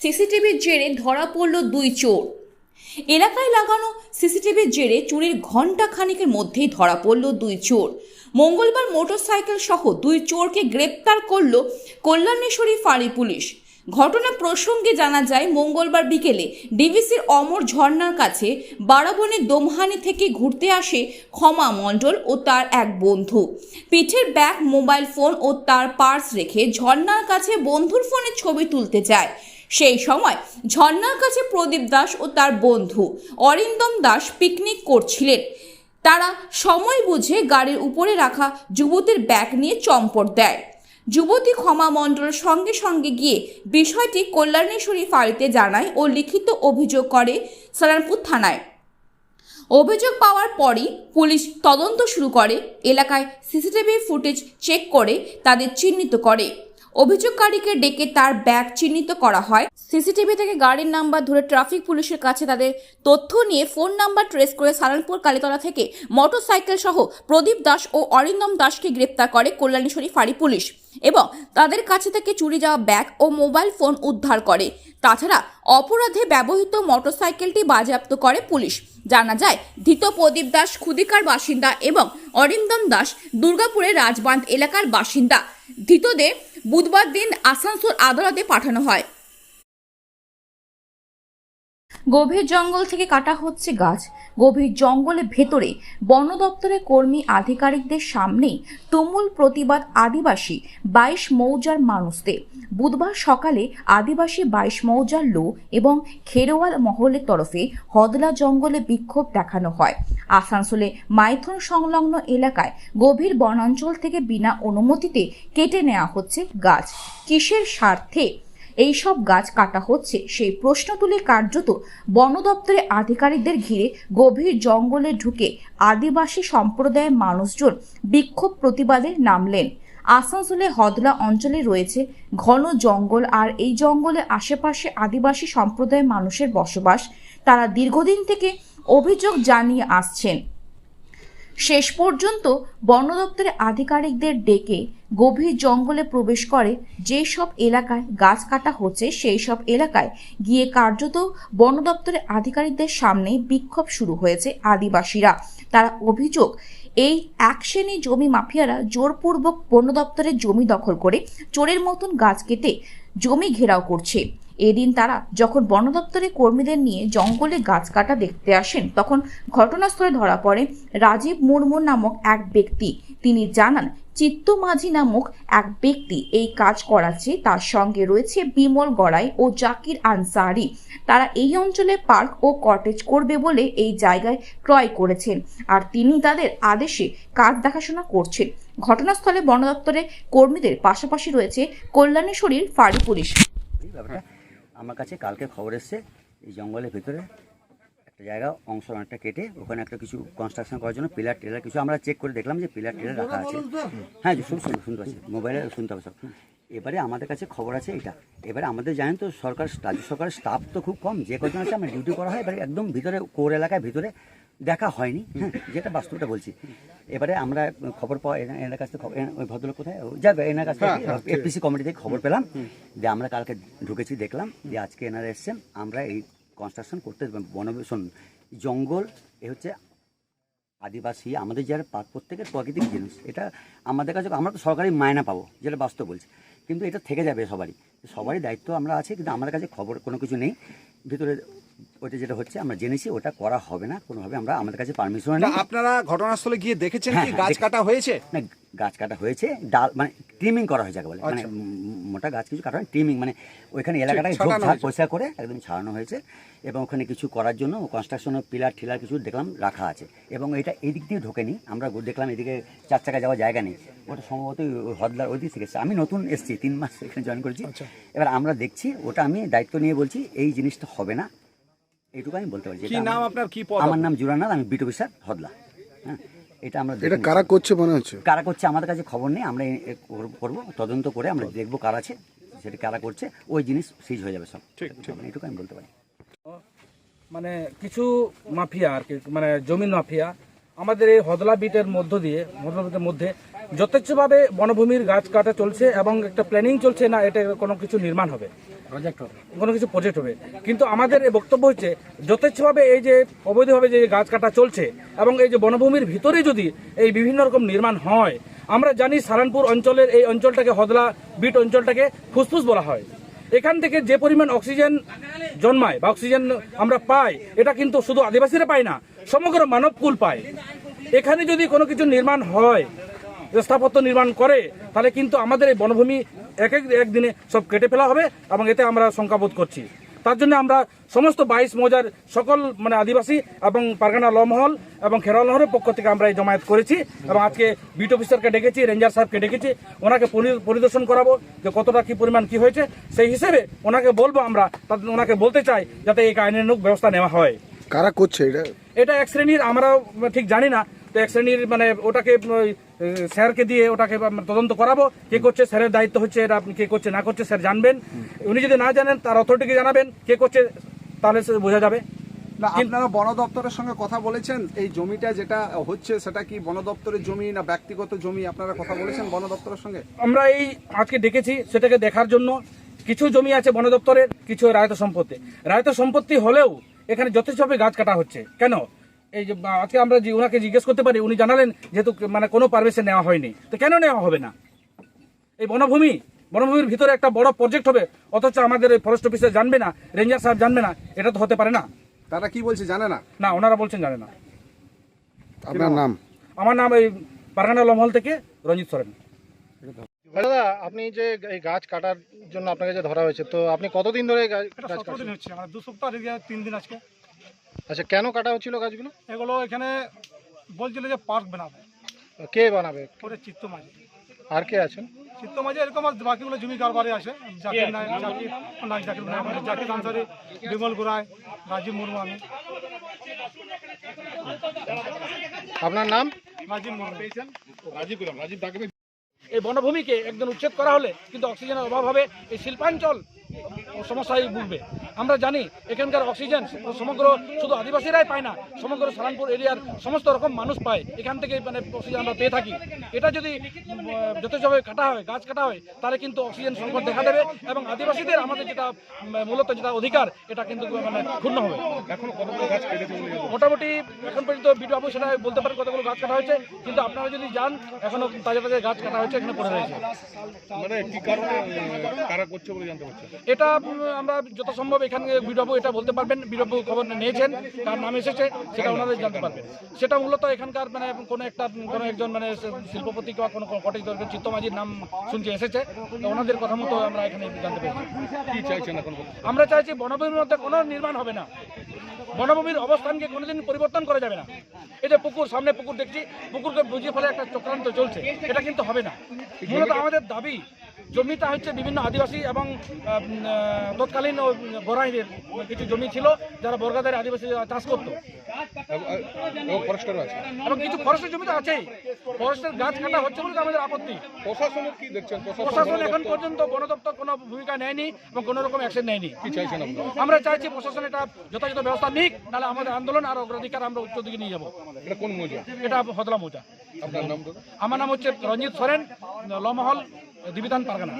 সিসিটিভির জেরে ধরা পড়ল দুই চোর। এলাকায় লাগানো সিসিটিভির জেরে চুরির ঘণ্টা খানিকের মধ্যেই ধরা পড়ল দুই চোর। মঙ্গলবার মোটরসাইকেল সহ দুই চোরকে গ্রেপ্তার করল কল্যাণেশ্বরী ফাঁড়ি পুলিশ। ঘটনা প্রসঙ্গে জানা যায়, মঙ্গলবার বিকেলে ডিভিসির অমর ঝর্ণার কাছে বারাবনের দোমহানি থেকে ঘুরতে আসে ক্ষমা মণ্ডল ও তার এক বন্ধু। পিঠের ব্যাগ, মোবাইল ফোন ও তার পার্স রেখে ঝর্ণার কাছে বন্ধুর ফোনে ছবি তুলতে যায়। সেই সময় ঝর্ণার কাছে প্রদীপ দাস ও তার বন্ধু অরিন্দম দাস পিকনিক করছিলেন। তারা সময় বুঝে গাড়ির উপরে রাখা যুবতীর ব্যাগ নিয়ে চম্পট দেয়। যুবতী ক্ষমা মণ্ডল সঙ্গে সঙ্গে গিয়ে বিষয়টি কল্যাণেশ্বরী ফাঁড়িতে জানায় ও লিখিত অভিযোগ করে সালানপুর থানায়। অভিযোগ পাওয়ার পরই পুলিশ তদন্ত শুরু করে, এলাকায় সিসিটিভি ফুটেজ চেক করে, তাদের চিহ্নিত করে। অভিযোগকারীকে ডেকে তার ব্যাগ চিহ্নিত করা হয়। সিসিটিভি থেকে গাড়ির নাম্বার ধরে ট্রাফিক পুলিশের কাছে তাদের তথ্য নিয়ে ফোন নাম্বার ট্রেস করে সালানপুর, কালীতলা থেকে মোটরসাইকেল সহ প্রদীপ দাস ও অরিন্দম দাসকে গ্রেপ্তার করে কল্যাণেশ্বরী ফাঁড়ি পুলিশ এবং তাদের কাছে থেকে চুরি যাওয়া ব্যাগ ও মোবাইল ফোন উদ্ধার করে। তাছাড়া অপরাধে ব্যবহৃত মোটরসাইকেলটি বাজেয়াপ্ত করে পুলিশ। জানা যায়, ধৃত প্রদীপ দাস খুদিকার বাসিন্দা এবং অরিন্দম দাস দুর্গাপুরের রাজবাঁধ এলাকার বাসিন্দা। ধৃতদের বুধবার দিন আসানসোল আদালতে পাঠানো হয়। গভীর জঙ্গল থেকে কাটা হচ্ছে গাছ। গভীর জঙ্গলের ভেতরে বন দপ্তরের কর্মী আধিকারিকদের সামনেই তুমুল প্রতিবাদ আদিবাসী বাইশ মৌজার মানুষদের। বুধবার সকালে আদিবাসী বাইশ মৌজার লো এবং খেরোয়াল মহলের তরফে হদলা জঙ্গলে বিক্ষোভ দেখানো হয়। আসানসোলে মাইথন সংলগ্ন এলাকায় গভীর বনাঞ্চল থেকে বিনা অনুমতিতে কেটে নেওয়া হচ্ছে গাছ। কিসের স্বার্থে এই সব গাছ কাটা হচ্ছে। সেই প্রশ্ন তুলে কার্যত বন দপ্তরের আধিকারিকদের ঘিরে গভীর জঙ্গলে ঢুকে আদিবাসী সম্প্রদায়ের মানুষজন বিক্ষোভ প্রতিবাদে নামলেন। আসানসোলে হদলা অঞ্চলে রয়েছে ঘন জঙ্গল আর এই জঙ্গলের আশেপাশে আদিবাসী সম্প্রদায়ের মানুষের বসবাস। তারা দীর্ঘদিন থেকে অভিযোগ জানিয়ে আসছেন। শেষ পর্যন্ত বন দপ্তরের আধিকারিকদের ডেকে গভীর জঙ্গলে প্রবেশ করে। যেই সব এলাকায় গাছ কাটা হচ্ছে সেই সব এলাকায় গিয়ে কার্যত বন দপ্তরের আধিকারিকদের সামনে বিক্ষোভ শুরু হয়েছে আদিবাসীরা। তারা অভিযোগ, এই এক শ্রেণি জমি মাফিয়ারা জোরপূর্বক বন দপ্তরের জমি দখল করে চোরের মতন গাছ কেটে জমি ঘেরাও করছে। এদিন তারা যখন বন দপ্তরের কর্মীদের নিয়ে জঙ্গলে গাছ কাটা দেখতে আসেন, তখন ঘটনাস্থলে ধরা পড়ে রাজীব মুর্মু নামক এক ব্যক্তি। তিনি জানান, চিত্ত মাঝি নামক এক ব্যক্তি এই কাজ করাচ্ছে। তার সঙ্গে রয়েছে বিমল গড়াই ও জাকির আনসারি। তারা এই অঞ্চলে পার্ক ও কটেজ করবে বলে এই জায়গায় ক্রয় করেছেন আর তিনি তাদের আদেশে কাজ দেখাশোনা করছেন। ঘটনাস্থলে বন দপ্তরের কর্মীদের পাশাপাশি রয়েছে কল্যাণেশ্বরীর ফাঁড়ি পুলিশ। আমার কাছে কালকে খবর এসছে, এই জঙ্গলের ভিতরে একটা জায়গা, অংশ অনেকটা কেটে, ওখানে একটা কিছু কনস্ট্রাকশন করার জন্য পিলার টিলার কিছু আমরা চেক করে দেখলাম যে পিলার টিলার রাখা আছে। হ্যাঁ শুন শুন শুনতে পাচ্ছি। মোবাইলে শুনতে হবে সব এবারে আমাদের কাছে খবর আছে এটা। এবারে আমাদের জানেন তো, সরকার, রাজ্য সরকারের স্টাফ তো খুব কম, যে কজন আছে, আমরা ডিউটি করা হয়, এবারে একদম ভিতরে কোর এলাকায় ভিতরে দেখা হয়নি হ্যাঁ যেটা বাস্তবটা বলছি। এবারে আমরা খবর পাওয়া এনা- এনার কাছ থেকে ওই ভদ্রলোক কোথায়? যাবে এনার কাছ থেকে এপিসি কমিটি থেকে খবর পেলাম যে আমরা কালকে ঢুকেছি দেখলাম যে আজকে এনারা এসছেন। আমরা এই কনস্ট্রাকশন করতে বনবেশন জঙ্গল এ হচ্ছে আদিবাসী আমাদের যারা প্রত্যেকের প্রাকৃতিক জিনিস এটা আমাদের কাছে আমরা তো সরকারি মায়না পাবো যেটা বাস্তব বলছি। কিন্তু এটা থেকে যাবে সবারই। সবারই দায়িত্ব আমরা আছে কিন্তু আমাদের কাছে খবর কোনো কিছু নেই। ভিতরে ওটা যেটা হচ্ছে আমরা জেনেছি ওটা করা হবে না কোনোভাবে আমরা আমাদের কাছে পারমিশন নেই। আপনারা ঘটনাস্থলে গিয়ে দেখেছেন হ্যাঁ, কি হ্যাঁ, গাছ কাটা হয়েছে? না গাছ কাটা হয়েছে ডাল মানে ট্রিমিং করা হয়েছে বলে। মানে আচ্ছা। মোটা গাছ কিছু কাটা হয় ট্রিমিং মানে ওইখানে এলাকাটাকে হয়েছে। পরিষ্কার করে একদম ছাড়ানো হয়েছে এবং ওখানে কিছু করার জন্য কনস্ট্রাকশনের পিলার ঠিলার কিছু দেখলাম রাখা আছে। এবং এটা এই দিক দিয়ে ঢোকেনি আমরা দেখলাম এদিকে চার চাকা যাওয়ার জায়গা নেই। ওটা সম্ভবত হদলার ওই দিক থেকে আমি নতুন এসেছি তিন মাস এখানে জয়েন করেছি। আচ্ছা। এবার আমরা দেখছি ওটা আমি দায়িত্ব নিয়ে বলছি এই জিনিসটা হবে না। এইটুকু আমি বলতে পারি কি নাম আমার- আপনার? কি পদ আমার নাম জুরানাথ আমি বিটু স্যার হদলা। হ্যাঁ? এটা আমরা এটা কারা করছে মনে হচ্ছে? কারা করছে আমাদের কাছে খবর নেই আমরা করব তদন্ত করে আমরা দেখব কারা আছে সেটা কারা করছে ওই জিনিস সিজ হয়ে যাবে সব। ঠিক, ঠিক। এটুকু আমি বলতে পারি। মানে কিছু মাফিয়া আর কি মানে জমিন মাফিয়া আমাদের এই হদলা বিটের মধ্য দিয়ে হদলা বিটের মধ্যে যথেচ্ছভাবে বনভূমির গাছ কাটা চলছে এবং একটা প্ল্যানিং চলছে না এটা কোনো কিছু নির্মাণ হবে। কোনো কিছু প্রজেক্ট হবে। কিন্তু আমাদের এই বক্তব্য হচ্ছে যথেচ্ছভাবে এই যে অবৈধভাবে যে গাছ কাটা চলছে এবং এই যে বনভূমির ভিতরে যদি এই বিভিন্ন রকম নির্মাণ হয় আমরা জানি সারানপুর অঞ্চলের এই অঞ্চলটাকে হদলা বিট অঞ্চলটাকে ফুসফুস বলা হয়। এখান থেকে যে পরিমাণ অক্সিজেন জন্মায় বা অক্সিজেন আমরা পাই এটা কিন্তু শুধু আদিবাসীরা পায় না সমগ্র মানবকুল পায়। এখানে যদি কোনো কিছু নির্মাণ হয়, স্থাপত্য নির্মাণ করে, তাহলে কিন্তু আমাদের এই বনভূমি এক এক একদিনে সব কেটে ফেলা হবে এবং এতে আমরা শঙ্কাবোধ করছি। তার জন্য আমরা সমস্ত বাইশ মৌজার সকল মানে আদিবাসী এবং পারগানা লমহল এবং খেরোয়াল নহরের পক্ষ থেকে আমরা এই জমায়েত করেছি এবং আজকে বিট অফিসারকে ডেকেছি, রেঞ্জার সাহেবকে ডেকেছি, ওনাকে পরিদর্শন করাবো যে কতটা কি পরিমাণ কি হয়েছে। সেই হিসেবে ওনাকে বলব আমরা ওনাকে বলতে চাই যাতে এই আইনানুগ ব্যবস্থা নেওয়া হয়। কারা করছে এটা? এটা এক শ্রেণির আমরা ঠিক জানি না। তো এক শ্রেণির মানে ওটাকে ওই, স্যারকে দিয়ে ওটাকে তদন্ত করাবো। কে করছে স্যারের দায়িত্ব হচ্ছে এটা আপনি কে করছে না করছে স্যার জানবেন। উনি যদি না জানেন তার অথরিটিকে জানাবেন। কে করছে তাহলে সে বোঝা যাবে। না আপনারা বন দপ্তরের সঙ্গে কথা বলেছেন। এই জমিটা যেটা হচ্ছে সেটা কি বন দপ্তরের জমি না ব্যক্তিগত জমি? আপনারা কথা বলেছেন বন দপ্তরের সঙ্গে? আমরা এই আজকে ডেকেছি সেটাকে দেখার জন্য। কিছু জমি আছে বন দপ্তরের কিছু রায়ত সম্পত্তি। রায়ত সম্পত্তি হলেও এখানে যথেষ্টভাবে গাছ কাটা হচ্ছে। কেন? এই যে আজকে আমরা যে ওনাকে জিজ্ঞেস করতে পারি উনি জানালেন যেহেতু মানে কোনো পারমিশন নেওয়া হয়নি। তো কেন নেওয়া হবে না? এই বনভূমি বনভূমির ভিতরে একটা বড় প্রজেক্ট হবে অথচ আমাদের এই ফরেস্ট অফিসে জানবে না রেঞ্জার সাহেব জানবে না এটা তো হতে পারে না। তারা কি বলছে জানে না? না ওনারা বলছেন জানে না। আপনার নাম? আমার নাম এই পারগানা লমহল থেকে রঞ্জিত সরেন। দাদা আপনি যে এই গাছ কাটার জন্য আপনাকে যে ধরা হয়েছে তো আপনি কতদিন ধরে গাছ কাটছেন? হচ্ছে মানে দু সপ্তাহ তিন দিন আজকে। আচ্ছা কেন কাটা হচ্ছিল গাছগুলো? এগুলো এখানে বলছিল যে পার্ক বানাবে। কে বানাবে? করে চিত্ত মাঝে আর কে আছেন? চিত্ত মাঝে এরকম আর বাকিগুলো জমি কারবারে আছে। জাকির জাকির জাকির মানে জাকির আনসারি বিমল গোরায় রাজীব মুর্মু আমি। আপনার নাম? রাজীব মুর্মু। এই বনভূমিকে একদম উচ্ছেদ করা হলে কিন্তু অক্সিজেনের অভাব হবে এই শিল্পাঞ্চল সমস্যায় ভুগবে। আমরা জানি এখানকার অক্সিজেন সমগ্র শুধু আদিবাসীরাই পায় না সমগ্র সালানপুর এরিয়ার সমস্ত রকম মানুষ পায়। এখান থেকে মানে অক্সিজেন আমরা পেয়ে থাকি। এটা যদি যথেষ্টভাবে কাটা হয় গাছ কাটা হয় তাহলে কিন্তু অক্সিজেন সংকট দেখা দেবে এবং আদিবাসীদের আমাদের যেটা মূলত যেটা অধিকার এটা কিন্তু মানে ক্ষুণ্ণ হবে। মোটামুটি এখন পর্যন্ত বিটু বাবু সেটা বলতে পারেন কতগুলো গাছ কাটা হয়েছে কিন্তু আপনারা যদি যান এখনও তাজা তাজা গাছ কাটা হয়েছে এখানে পড়ে রয়েছে। এটা আমরা যত সম্ভব এখানে বিডব্বু এটা বলতে পারবেন বিডব্বু খবর নিয়েছেন কার নাম এসেছে সেটা ওনাদের জানতে পারবেন। সেটা মূলত এখানকার মানে কোনো একটা কোনো একজন মানে শিল্পপতি বা কোনো কটেজ দরকার চিত্তমাঝির নাম শুনছি এসেছে ওনাদের কথা মতো আমরা এখানে জানতে পেরেছি। কি চাইছেন এখন আমরা চাইছি বনভূমির মধ্যে কোনো নির্মাণ হবে না। বনভূমির অবস্থানকে কোনোদিন পরিবর্তন করা যাবে না। এই যে পুকুর সামনে পুকুর দেখছি পুকুরকে বুঝিয়ে ফেলে একটা চক্রান্ত চলছে। এটা কিন্তু হবে না। মূলত আমাদের দাবি জমিটা হচ্ছে বিভিন্ন আদিবাসী এবং তৎকালীন ও গোরাইদের কিছু জমি ছিল যারা বর্গাদের আদিবাসী চাষ করতো। এবং কিছু ফরেস্টের জমি তো আছেই। ফরেস্টের গাছ কাটা হচ্ছে বলে আমাদের আপত্তি। প্রশাসনের কি দেখছেন? প্রশাসন এখন পর্যন্ত বন দপ্তর কোনো ভূমিকা নেয়নি এবং কোনো রকম অ্যাকশন নেয়নি। কি চাইছেন আমরা চাইছি প্রশাসন এটা যথাযথ ব্যবস্থা নিক নাহলে আমাদের আন্দোলন আর অগ্রাধিকার আমরা উচ্চ দিকে নিয়ে যাব। এটা কোন মৌজা? এটা হদলা মোজা। আমার নাম হচ্ছে রঞ্জিত সরেন লমহল। দিবিধান পারগানা।